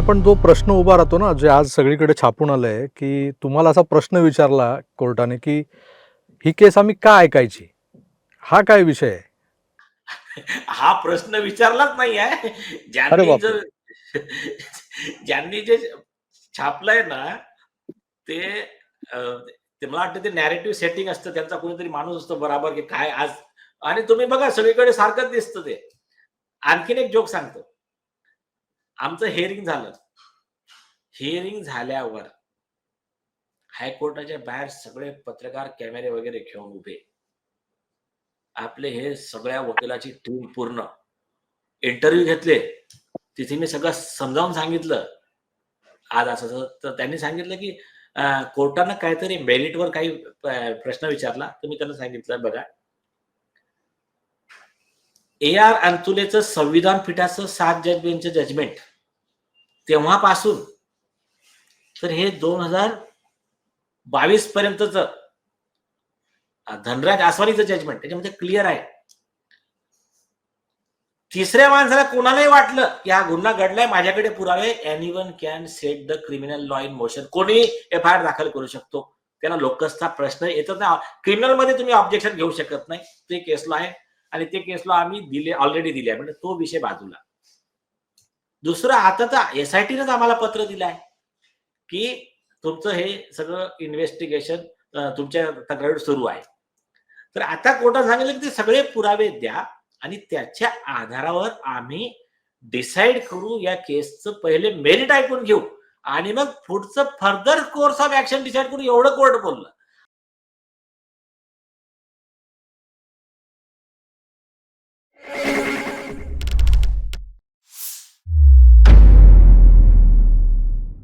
पण जो प्रश्न उभा राहतो ना जे आज सगळीकडे छापून आलंय की तुम्हाला असा प्रश्न विचारला कोर्टाने की ही केस आम्ही का ऐकायची? हा काय विषय आहे? हा प्रश्न विचारलाच नाही आहे. अरे ज्यांनी बापरे. जर ज्यांनी जे छापलंय ना ते अं, ते मला वाटतं ते नॅरेटिव्ह सेटिंग असतं त्यांचा कोणीतरी माणूस असतो बराबर की काय आज आणि तुम्ही बघा सगळीकडे सारखंच दिसतं ते. आणखीन एक जोक सांगतो. आमचं हेअरिंग झालं. हिअरिंग झाल्यावर हायकोर्टाच्या बाहेर सगळे पत्रकार कॅमेरे वगैरे घेऊन उभे. आपले हे सगळ्या वकिलाची टीम पूर्ण. इंटरव्ह्यू घेतले. तिथे मी सगळं समजावून सांगितलं. आज असं तर त्यांनी सांगितलं की कोर्टानं काहीतरी मेरिटवर काही प्रश्न विचारला. तर मी त्यांना सांगितलं बघा ए आर अंतुलेचं संविधान पीठाचं सात जज जजमेंट तेव्हापासून तर हे दोन हजार बावीस पर्यंतच धनराज आसवानीचं जजमेंट त्याच्यामध्ये क्लिअर आहे. तिसऱ्या माणसाला कोणालाही वाटलं की हा गुन्हा घडलाय माझ्याकडे पुरावे any one can set the criminal law in motion कोणी एफ आय आर दाखल करू शकतो. त्याला लोकसचा प्रश्न येतच नाही. क्रिमिनलमध्ये तुम्ही ऑब्जेक्शन घेऊ शकत नाही. ते केसला आहे. आणि ते केसला आम्ही दिले ऑलरेडी दिले म्हणजे तो विषय बाजूला. दुसरं आता तर एसआयटीनंच आम्हाला पत्र दिलंय की तुमचं हे सगळं इन्व्हेस्टिगेशन तुमच्या तक्रार सुरू आहे. तर आता कोर्टात सांगितलं की ते सगळे पुरावे द्या आणि त्याच्या आधारावर आम्ही डिसाईड करू या केसचं पहिले मेरिट ऐकून घेऊ. आणि मग पुढचं further course of action decide करू एवढं कोर्ट बोललं.